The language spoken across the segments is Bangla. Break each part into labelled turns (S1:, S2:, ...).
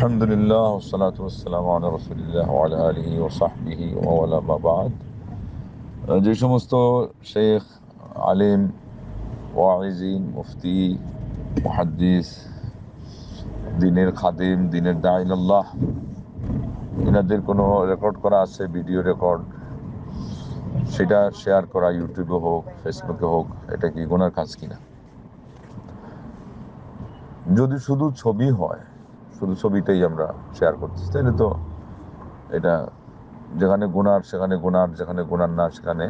S1: الحمد لله والصلاة والسلام على رسول الله وعلى آله وصحبه وموالاه ما بعد যে সমস্ত শেখ আলিম ওয়াইজিন মুফতি মুহাদ্দিস দিনের খাদিম দিনের দাইনাল্লাহ এনাদের কোনো রেকর্ড করা আছে ভিডিও রেকর্ড সেটা শেয়ার করা ইউটিউবে হোক ফেসবুকে হোক এটা কি গুনার কাজ কিনা যদি শুধু ছবি হয় শুধু ছবিতেই আমরা শেয়ার করতেছি তাহলে তো এটা যেখানে গুনার সেখানে গুনার যেখানে গুনার না, সেখানে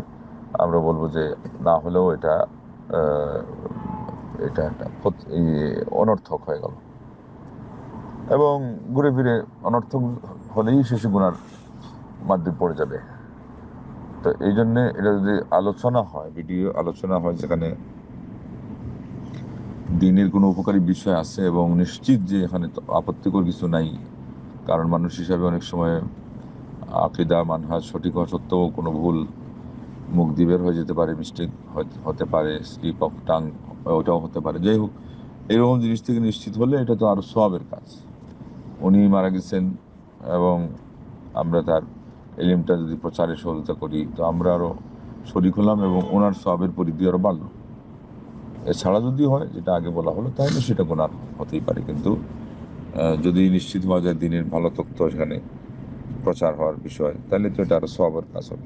S1: আমরা বলব যে না হলেও এটা এটা একটা অনর্থক হয়ে গেল। এবং ঘুরে ফিরে অনর্থক হলেই শেষে গুনার মাধ্যমে পড়ে যাবে। তো এই জন্যে এটা যদি আলোচনা হয়, ভিডিও আলোচনা হয়, যেখানে দিনের কোনো উপকারী বিষয় আছে এবং নিশ্চিত যে এখানে আপত্তিকর কিছু নাই। কারণ মানুষ হিসাবে অনেক সময় আকিদা, মানহাজ, সঠিক হওয়া সত্ত্বেও কোনো ভুল মুখ দিয়ে বের হয়ে যেতে পারে মিস্টেক হতে পারে স্লিপ অফ টাং ওটাও হতে পারে। যাই হোক, এরকম জিনিস থেকে নিশ্চিত হলে এটা তো আরও সবের কাজ। উনি মারা গেছেন এবং আমরা তার এলিমটা যদি প্রচারে সহযোগিতা করি, তো আমরা আরও শরিক হলাম এবং ওনার সবের পরিধি আরও বাড়লো। এছাড়া যদি হয়, যেটা আগে বলা হলো তাহলে সেটা গোনার হতেই পারে। কিন্তু যদি নিশ্চিত হওয়া যায় দিনের ভালো তথ্য সেখানে প্রচার হওয়ার বিষয়, তাহলে তো এটা আরও সবের কাজ হবে।